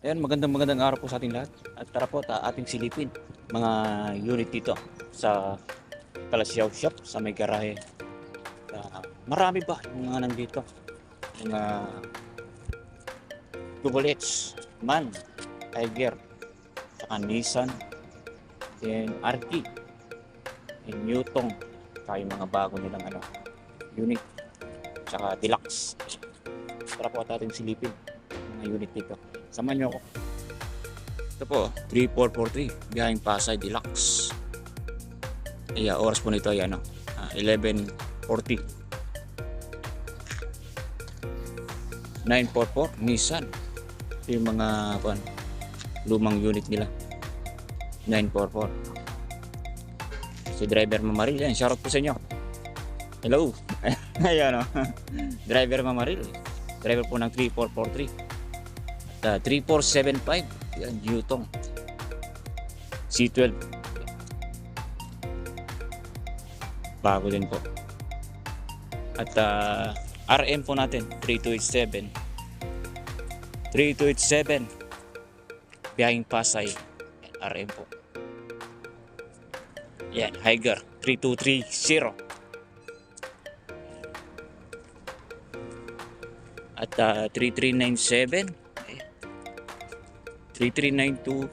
Ayan, magandang magandang araw po sa ating lahat. At tara po, ta ating silipin mga unit dito sa Kalasyaw Shop sa may garahe. Ah, marami ba yung mga nandito? Mga Double H, MAN, Tiger, saka Nissan, and Arki, and Newton, saka yung mga bago nilang ano, unit, saka Deluxe. Tara po at ating silipin mga unit dito. Samahan niyo ako. Ito po, 3443, biyaheng Pasay Deluxe. Ay, ah, oras po nito ay ano, ah, 11.40. 944 Nissan. Ito yung mga kuan, lumang unit nila. 944. Si driver Mamaril, yan, shoutout po sa inyo. Hello. Ayan o. driver Mamaril. Driver po ng 3443. At ah, 3475. Yan, Newton. C12. Bago din po. At ah, RM po natin, 3287. 3287. Biyahing Pasay. RM po. Yan, Higer, 3230. At ah, 3397. Ayan. 3392.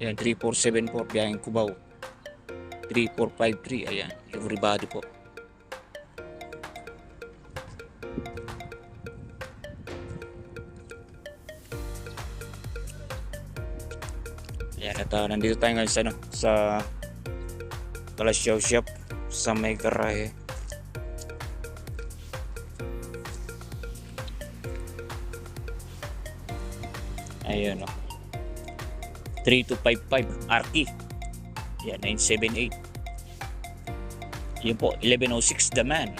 Ayan, 3474. Biyahing Cubao. 3453. Ayan, everybody po. Ayan, at ah, nandito tayo ngayon sa, ano, sa Kalasyaw Shop sa may garahe. Ayun o. 3255 Arki. Yan, 978. Yun po, 1106 The Man.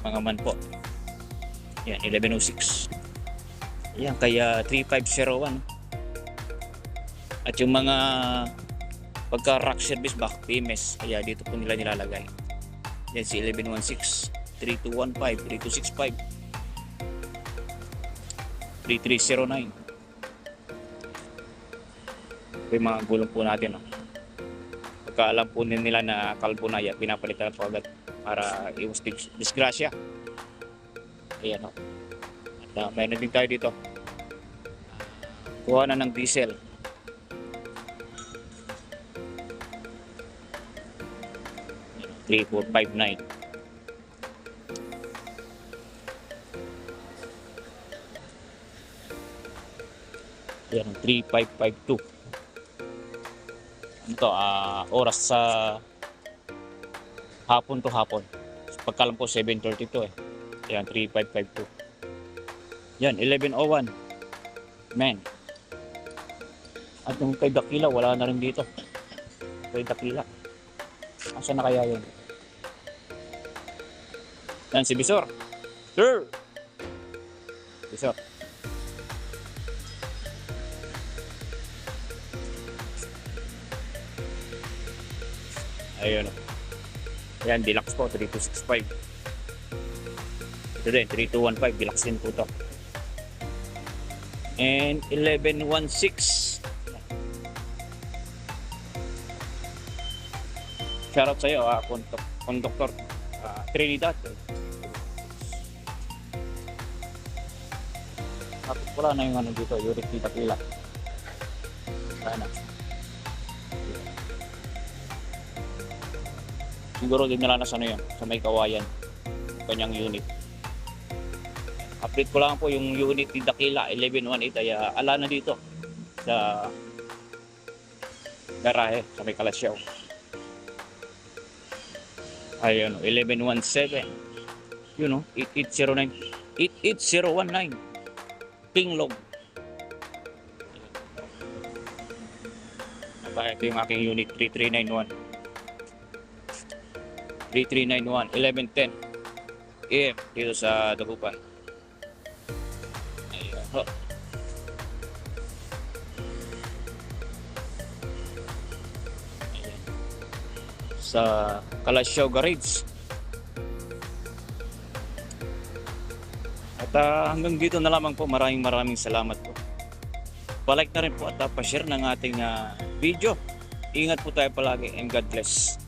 Mga man po. Yan, 1106. Yan, kaya 3501. At yung mga pagka rock service back PMS, kaya dito po nila nilalagay. Yan si 1116, 3215, 3265, 3309. Ito yung mga gulong po natin. No? Pagka alam po nila na kalbo na yan, pinapalitan po agad para iwas dis- disgrasya. Ayan o. At uh, mayroon din tayo dito. Kuha na ng diesel. Three, four, five, nine. Yan, 3552. Ano to, ah, oras sa hapon to hapon. Pagkalam ko 7.32 eh. Yan, 3552. Yan, 11.01. Men. At yung kay Dakila, wala na rin dito. Kay Dakila. Asa na kaya yun? Yan, si Bisor. Sir! Bisor. Ayun. Yan, deluxe po, 3265. Ito din, 3215, deluxe din po to. And 1116. Shoutout sa iyo, ah, konduk konduktor ah, Trinidad. Tapos wala na yung ano dito, Yurik Tita Pila. Sana. Siguro din nila na sa ano yun, sa may kawayan, kanyang unit. Update ko lang po yung unit ni Dakila 1118 ay ah, ala na dito sa garahe sa may Kalasyaw. Ayun, 1117. Yun know, 8809. 88019. Pinglog. Ito yung aking unit 3391. 3391, 1110 AM dito sa Dagupan. Ayan ho. Ayan. Sa Kalasyaw Garage. At ah, hanggang dito na lamang po. Maraming maraming salamat po. palike na rin po at uh, pa-share ng ating ah, video. Ingat po tayo palagi and God bless.